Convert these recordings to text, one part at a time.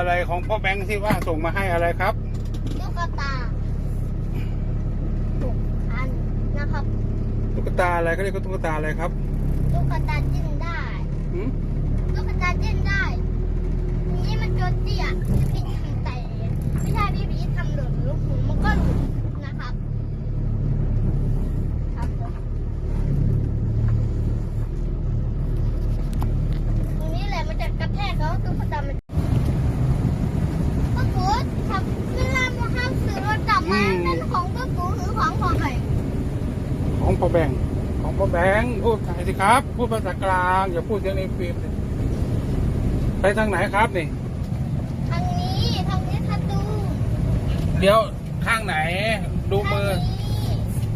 อะไรของพ่อแบงค์ที่ว่าส่งมาให้อะไรครับลูกตาหกอันนะครับ ตุ๊กตาอะไรเขาเรียกว่าตุ๊กตาอะไรครับลูกตาจิ้นได้หืมลูกตาจิ้นได้นี้มันตัวเตี้ยพี่พีทำแต่ไม่ใช่พี่พีททำหล่นลูกหูมันก็หลุดนะครับครับผมตรงนี้แหละมันจะกระแทกแล้วตุ๊กตามันป้าปูทำเวลามาห้ามซื้อรถกลับมาเป็นของป้าปูหรือของของใคร ของ พ่อแบงค์ของพ่อแบงค์พูดไทยสิครับ พูดภาษากลางอย่าพูดเสียงในฟิล์มสิไปทางไหนครับนี่ทางนี้ทางนี้ทัตูเดี๋ยวข้างไหน ดูมือทางนี้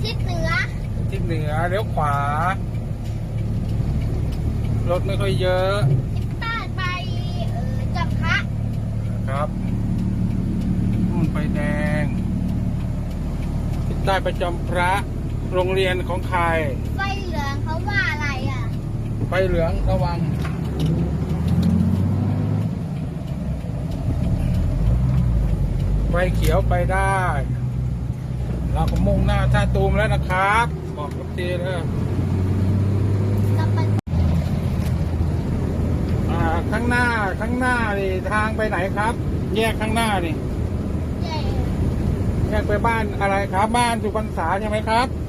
ทิศเหนือทิศเหนือเลี้ยวขวารถไม่ค่อยเยอะทิศใต้ไปเออจับพระนะครับนู่นไฟแดงทิศใต้ประจำพระ โรงเรียนของใครไฟเหลืองเขาว่าอะไรอะ ไฟเหลืองระวัง ไฟเขียวไปได้ เราก็มุ่งหน้าท่าตูมแล้วนะครับ บอกกับทีเลยจะไปอ่าข้างหน้าข้างหน้านี่ทางไปไหนครับ แยกข้างหน้านี่เย่แยกไปบ้านอะไรครับ บ้านสุพรรณษาใช่ไหมครับใช่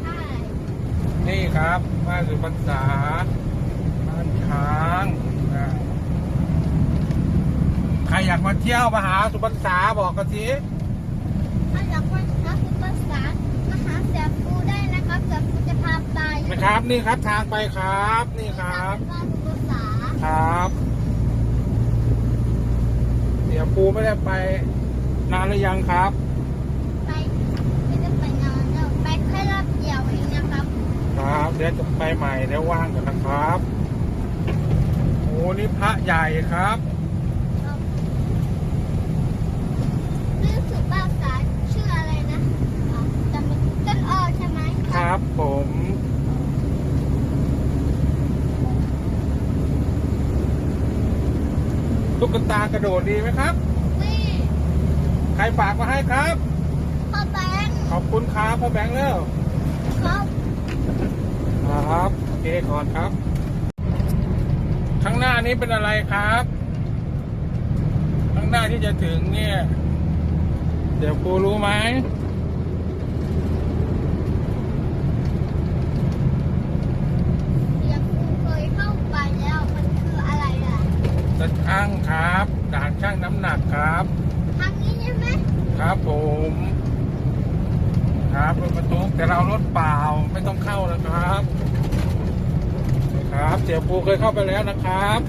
นี่ครับบ้านสุพรรณษาบ้านช้างอ่าใครอยากมาเที่ยวมาหาสุพรรณษาบอกกันสิถ้าอยากมาหาคุณภาษามาหาเสียฟูได้นะครับเสียฟูจะพาไปนะครับ นี่ครับทางไปครับ นี่ครับบ้านคุณภาษาครับเดี๋ยวปูไม่ได้ไปนานหรือยังครับ ไปไม่ได้ไปนานแล้วไปแค่รอบเดียวเองนะครับ ครับ เดี๋ยวจะไปใหม่เดี๋ยวว่างก่อนนะครับโอ้นี่พระใหญ่ครับรู้สึกภาษาชื่ออะไรนะอ๋อจำไม่ต้นอ้อใช่ไหมครับผมตุ๊กตากระโดดดีไหมครับ นี่ใครฝากมาให้ครับ พ่อแบงค์ขอบคุณครับพ่อแบงค์แล้วครับ ครับโอเคก่อนครับ ข้างหน้านี้เป็นอะไรครับ ข้างหน้าที่จะถึงเนี่ย เดี๋ยวครูรู้ไหมเสียงครูเคยเข้าไปแล้วมันคืออะไรอะจะช่างครับด่านช่างน้ำหนักครับทางนี้ใช่ไหมครับผม ครับรถบรรทุกแต่เรารถเปล่าไม่ต้องเข้านะครับครับเสียปูเคยเข้าไปแล้วนะครับ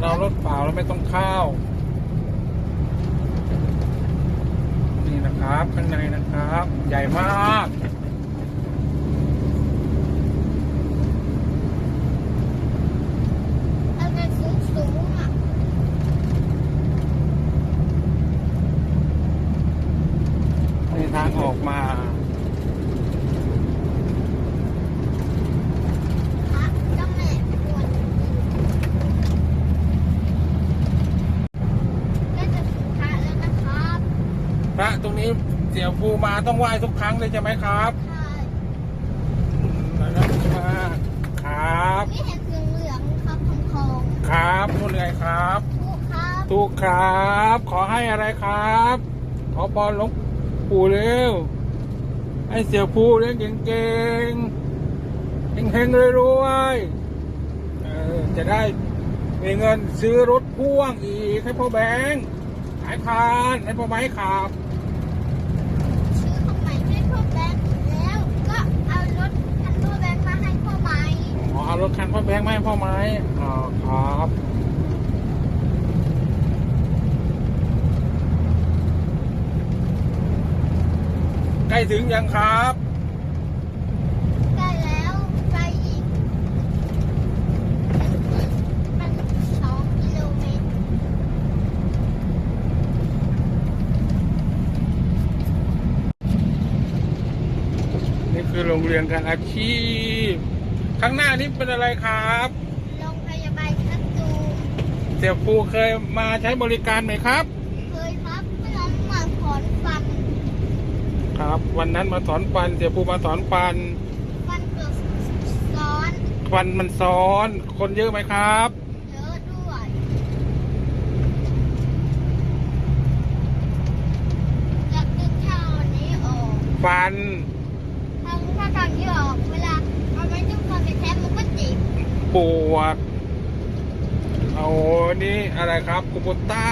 เรารถเปล่าเราไม่ต้องเข้า นี่นะครับข้างในนะครับ ใหญ่มาก ทางนั้นสูงสูงอะ นี่ทางออกมา พระเจ้าแม่ปวดก็จะถึงพระแล้วนะครับ พระ ตรงนี้เสียปูมาต้องไหว้ทุกครั้งเลยใช่ไหมครับใช่นะครับครับนี่เห็นสีเหลืองๆครับทองทองครับนู่นไงครับๆผู้ครับถูกครับ ขอให้อะไรครับ ขอพรหลวงปู่เร็วให้เสี่ยวผู้เลี้ยงเก่งๆเฮงๆรวยๆเออจะได้มีเงินซื้อรถพ่วงอีกให้พ่อแบงค์ขายคานให้พ่อไม้ขับ งไหมพ่อไม้อ๋อครับใกล้ถึงยังครับใกแล้วไปอีกมักิโลเมตรนี่คือโรงเรียนการอาชีพ ข้างหน้านี้เป็นอะไรครับ โรงพยาบาลชักจูงเสี่ยปูเคยมาใช้บริการไหมครับ เคยครับเมื่อนั้นมาถอนฟัน ครับ วันนั้นมาสอนปันเสี่ยปูมาสอนปันฟันเกือบซ้อนฟันมันซ้อน คนเยอะไหมครับ เยอะด้วยจากดึงเท้านี้ออก ฟัน ทางถ้าทางที่ออกเวลาเอาไม้จิ้มฟันไปแทะมันก็เจ็ บปวดเอานี่อะไรครับกุบุต้า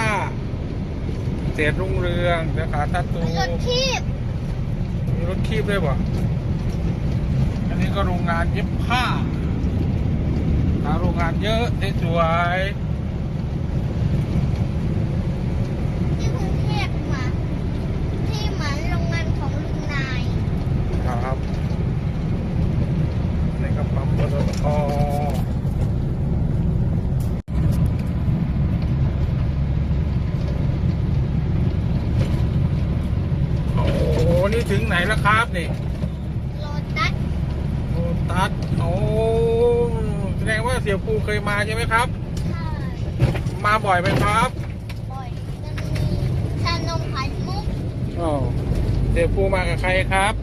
เศษรุ่งเรืองสาขาทัตตูรถคีบมีรถคีบด้วยป่ะอันนี้ก็โรงงานเย็บผ้าหาโรงงานเยอะสวย ที่กรุงเทพมาที่เหมือนโรงงานของลุงนาย ๆครับนี่ก็ปั๊มปตทโอ้โห นี่ถึงไห นแล้วครับนี่โลตัสโลตัสโอ้แสดงว่าเสี่ยวปูเคยมาใช่ไหมครับ ใช่มาบ่อยไหมครับบ่อยจะมีชานมไข่มุกอ๋อเสี่ยวปูมากับใครครับ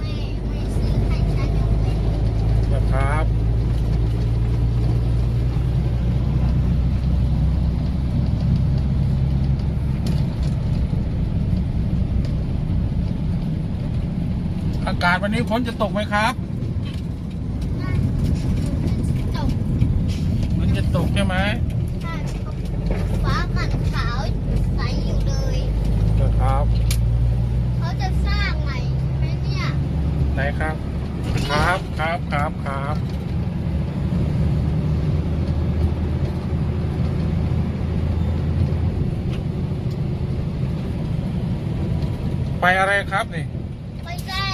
แม่ไม่ซื้อไข่ชานมไข่มุก นะครับากาศวันนี้ฝนจะตกไหมครับ น่าจบ มันจะตกใช่ไหม ใช่ฟ้ามันขาวใสอยู่เลย นะครับ เขาจะสร้างใหม่ไหมเนี่ย ไหนครับ ครับครับครับครับ ไปอะไรครับนี่ ไปแก้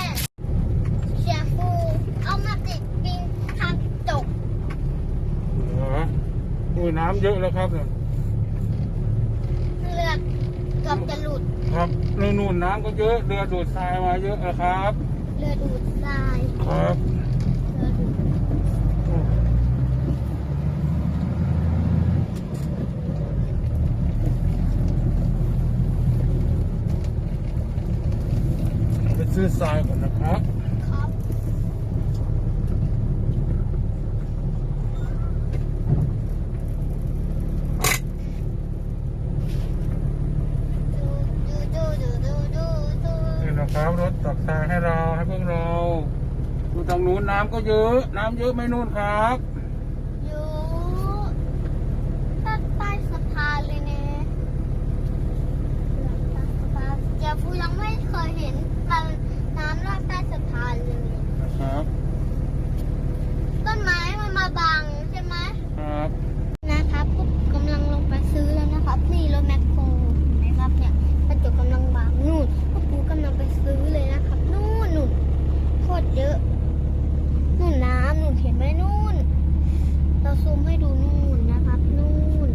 เสียฟูเอามาติดปิงทางจก เหรออุ้ยน้ำเยอะแล้วครับเนี่ย เลือดเกือบจะหลุด ครับนู่นนู่นน้ำก็เยอะเรือดูดทรายมาเยอะนะครับ เรือดูดทรายครับเรือดูดไปซื้อทรายก่อนนะครับ ครับดูดูดูดูดูดู นี่นะครับรถตักทรายให้เราให้พวกเราดูทางนู้นน้ำ ก็เยอะ น้ำเยอะไม่นู่นครับ อยู่ข้างใต้สะพานเลยเนี่ยใต้สะพานเจ้าฟูยังไม่เคยเห็นน้ำรอดใต้สะพานเลย นะครับ ต้นไม้มันมาบังใช่ไหม ครับ นะครับปุ๊บกำลังลงไปซื้อแล้วนะครับ นี่รถแมคโครเห็นไหมครับเนี่ยกระจกกำลังบางนู่นพวกปูกำลังไปซื้อเลยนะครับ นู่นนู่นโคตรเยอะ นู่นน้ำนู่นเห็นไหมนู่น เราซูมให้ดูนู่นนะครับ นู่น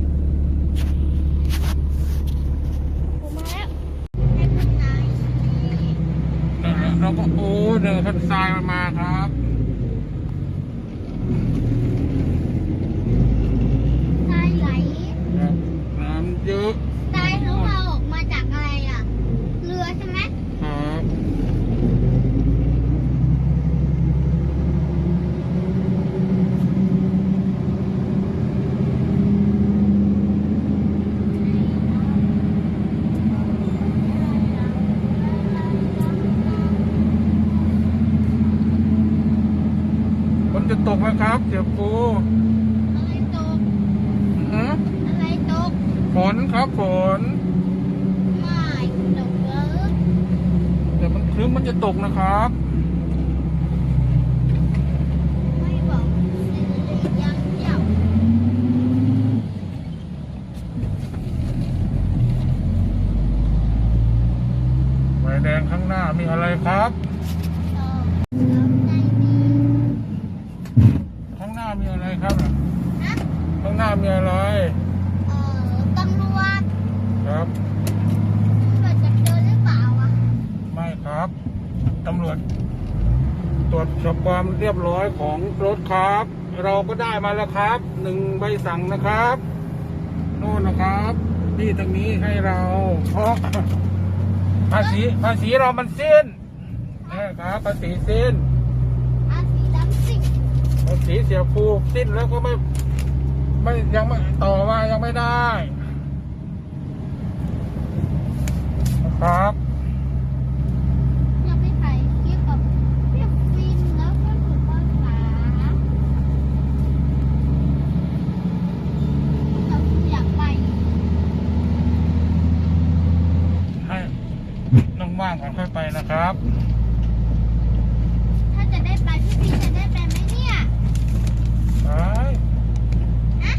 ปูมาแล้วให้คุณนายนี่ นั่น แหละเราก็โอ้เดินทันทรายมันมาครับ ทรายไหล ครับน้ำเยอะ ทรายเขาเอาออกมาจากอะไรอะ เรือใช่ไหม ครับฝ นจะตกไหมครับเสียปูอะไรตกฮะอะไรตกฝนครับฝนไม่ตกเลยแต่มันครึ้มมันจะตกนะครับ ไม่บอกสิริยังเที่ยวไฟแดงข้างหน้ามีอะไรครับสองแล้วใจดี ข้างหน้ามีอะไรครับน่ะ นะ ข้างหน้า มีอะไร เอ่อตำรวจครับ ตำรวจจะเจอหรือเปล่าอะไม่ครับตำรวจ ตรวจสอบความเรียบร้อยของรถครับ เราก็ได้มาแล้วครับหนึ่งใบสั่งนะครับนู่นนะครับที่ตรงนี้ให้เราเพราะภาษีภาษีเรามันสิ้นนะครับภาษีสิ้น อาสีดำสิภาษีเสียภูสิ้นแล้วก็ไม่ ไม่ยังไม่ต่อมายังไม่ได้ นะครับ เราไปถ่ายคลิปกับพี่ฟินแล้วก็ถูกภาษาเราอยากไป ให้น้องว่างก่อนค่อยไปนะครับ ถ้าจะได้ไปพี่ฟินจะได้ไปไหมเนี่ย ไป นะ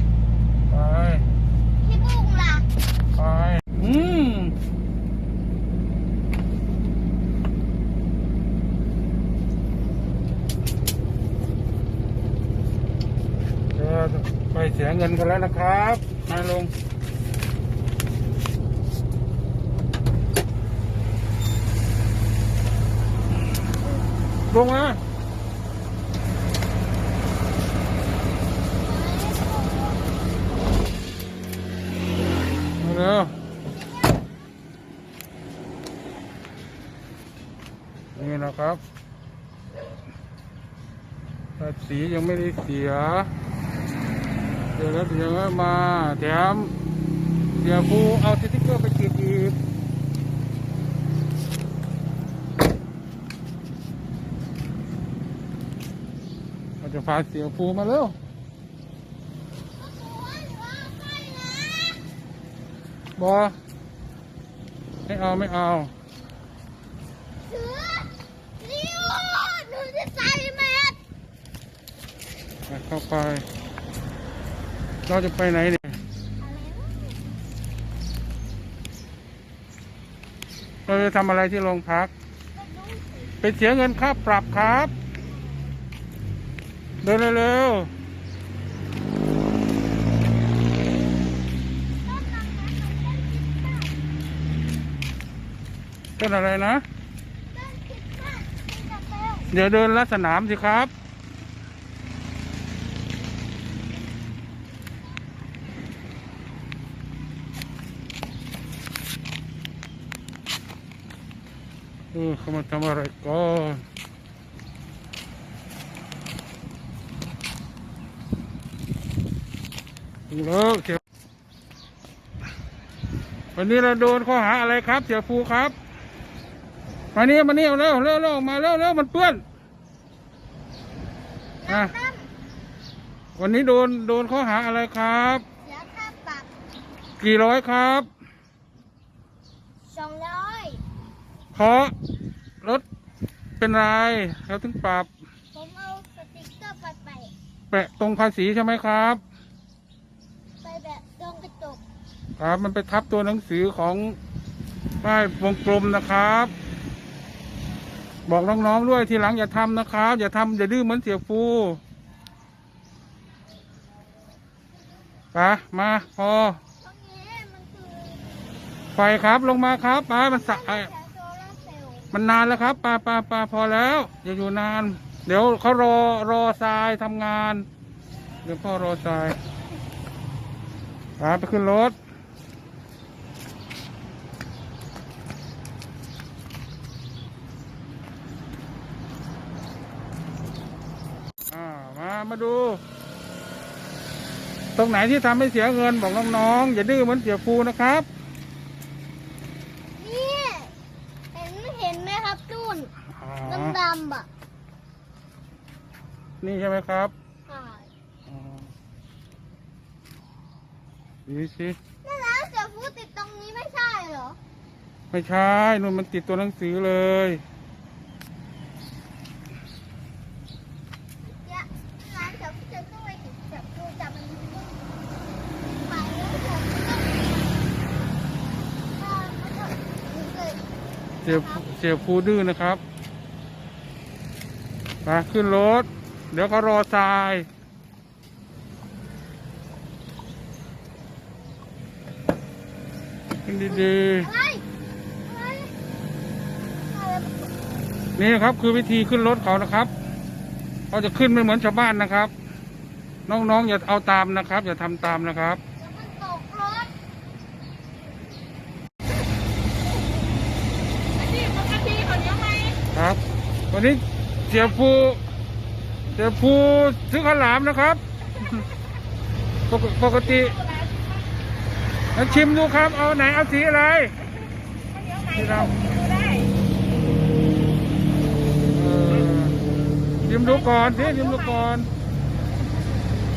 ไป พี่บุ้งล่ะ ไป อืมเดี๋ยวไปเสียเงินกันแล้วนะครับ มาลง ลงมาเร็วนี่นะครับภาษียังไม่ได้เสียเดี๋ยวแล้วเดี๋ยวมาแถมเดี๋ยวครูเอาสติ๊กเกอร์ไปติดอีก เราจะพาเสียภูมาเร็วบอไม่เอาไม่เอาเสือริวหนูจะใส่แมสไปเข้าไป เราจะไปไหนเนี่ยเราจะทำอะไรที่โรงพักไปเสียเงินค่าปรับครับ เดินเร็วๆต้นอะไรนะ เดี๋ยวเดินลัดสนามสิครับ เออเขามาทำอะไรก่อน ถึงแล้วเสียวันนี้เราโดนข้อหาอะไรครับ เสียภูครับมานี่มานี่เร็วเร็วเร็วมาเร็วเร็วมันเปื้อนอะวันนี้โดนโดนข้อหาอะไรครับ เสียค่าปรับกี่ร้อยครับสองร้อยเพราะรถเป็นไรเราถึงปรับ ผมเอาสติ๊กเกอร์ไปไป แปะตรงภาษีใช่ไหมครับ ไปแบบตรงกระจก ครับ มันไปทับตัวหนังสือของป้ายวงกลมนะครับ บอกน้องๆด้วยทีหลังอย่าทำนะครับ อย่าทำอย่าดื้อเหมือนเสียฟูไปมาพอตรงนี้มันคือไปครับลงมาครับไปมันสะเสียโซลาร์เซลล์มันนานแล้วครับปลาปลาปลาพอแล้ว อย่าอยู่นาน เดี๋ยวเขารอรอทรายทำงาน เดี๋ยวพ่อรอทรายปลาไปขึ้นรถ อ่า มามาดู ตรงไหนที่ทำให้เสียเงินบอกน้องๆอย่าดื้อเหมือนเสียฟูนะครับนี่เห็นเห็นไหมครับนู่นอ๋อดำดำๆอะนี่ใช่ไหมครับใช่อ๋อดูสิ นั่นแล้วเสือฟูติดตรงนี้ไม่ใช่เหรอ ไม่ใช่นู่นมันติดตัวหนังสือเลยเนี่ยร้านเสือฟูจะต้องไปติดเสือฟูจับมันไปแล้วเสือฟูต้องเออมันต้องเลย เสียเสียฟูดื้อนะครับมาขึ้นรถ เดี๋ยวเขารอทรายขึ้นดีๆ นี่ครับคือวิธีขึ้นรถเขานะครับเขาจะขึ้นไม่เหมือนชาวบ้านนะครับ น้องๆอย่าเอาตามนะครับ อย่าทำตามนะครับ แล้วมันตกรถ นี่ปกติเขาเลี้ยงไหม ครับ วันนี้เสียภูเสียภูซื้อข้าวหลามนะครับ ปกปกติแล้วชิมดูครับเอาไหนเอาสีอะไรเขาเลี้ยงไหมดูได้เออชิมดูก่อนสิชิมดูก่อน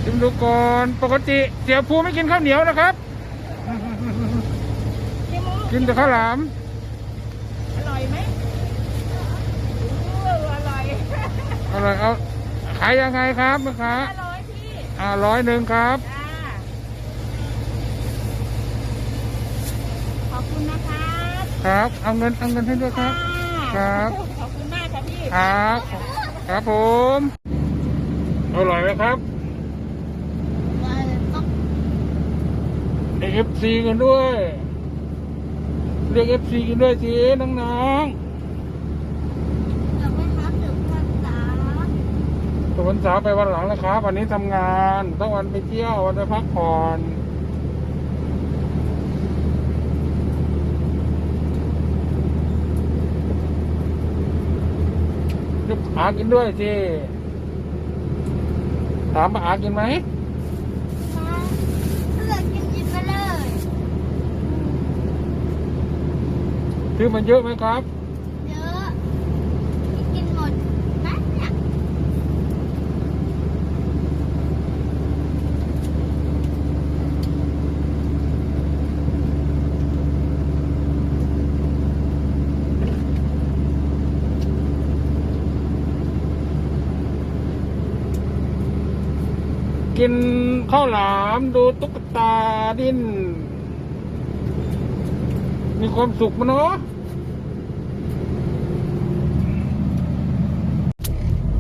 ชิมดูก่อนปกติเสียภูไม่กินข้าวเหนียวนะครับชิมลูกกินแต่ข้าวหลาม อร่อยไหมอู้อร่อย อร่อยเอาขายยังไงครับแม่ค้าอร่อยพี่อ่าร้อยหนึ่งครับ จ้าขอบคุณนะครับครับ เอาเงินเอาเงินให้ด้วยครับ ครับ ขอบคุณมากครับพี่ครับ ครับผมอร่อยไหมครับว่าต้องเอฟซีกันด้วย เรียกเอฟซีกันด้วยสิน้องอยากไปหาเสือภาษา ๆตัววันเสาร์ไปวันหลังนะครับ วันนี้ทำงานต้องวันไปเที่ยววันไปพักผ่อนลูกอากินด้วยสิถามว่าอากินไหมมาเสือกินกินไปเลยซื้อมันเยอะไหมครับ เยอะกินหมดนะเนี่ย กินข้าวหลามดูตุ๊กตาดิ้น มีความสุขมั้ยเนาะ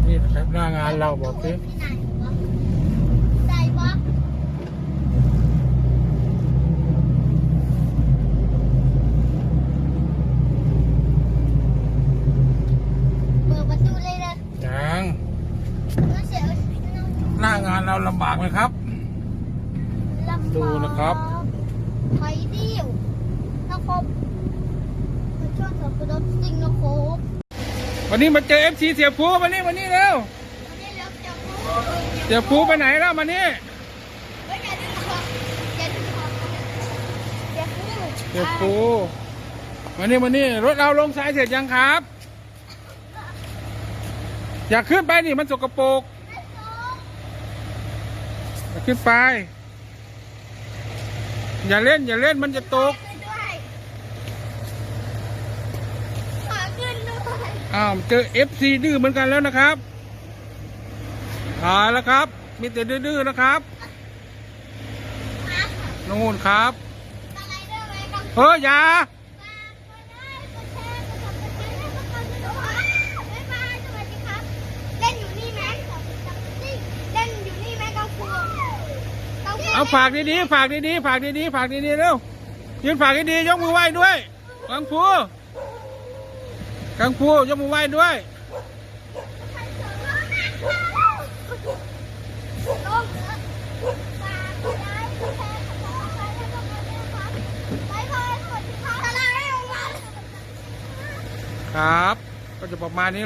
นี่นะครับหน้างานเราบอกสิ ที่ไหนวะใส่บล็อกเปิดประตูเลยเลย ยัง น้องเสียวน้อง หน้างานเรา ลำบากไหมครับลำดูนะครับ ไทยดิ้วนะครับมันชอบสับปะรดจริงนะครับวันนี้มาเจอเอฟซีเสียภูมานี่มานี่เร็ววันนี้เราจะพูดเสียภูไปไหนแล้วมานี่เฮ้ยอย่าดึงคออย่าดึงคออย่าพูดเสียภูมานี่มานี่รถเราลงสายเสร็จยังครับ อยากขึ้นไปนี่มันสกปรกอยาก ขึ้นไป อย่าเล่น อย่าเล่นมันจะตกขึ้นด้วยขอขึ้นด้วยอ้าวเจอเอฟซีดื้อเหมือนกันแล้วนะครับอ่าแล้วครับ มีแต่ดื้อๆนะครับนู่นครับอะไรด้วยไหมครับเฮ้ยอย่า ฝากกดไลค์กดแชร์กด Subscribe ให้พวกเราด้วยนะครับบ๊ายบายสวัสดีครับ เล่นอยู่นี่ไหมเล่นอยู่นี่ไหมกังฟูกังฟู เอาฝากดีๆฝากดีๆฝากดีๆฝากดีๆเร็วยืนฝากดีๆยกมือไหว้ด้วยกังฟูกังฟูยกมือไหว้ด้วยครับบ๊ายบายสวัสดีครับอะไรออกมาครับก็จะประมาณนี้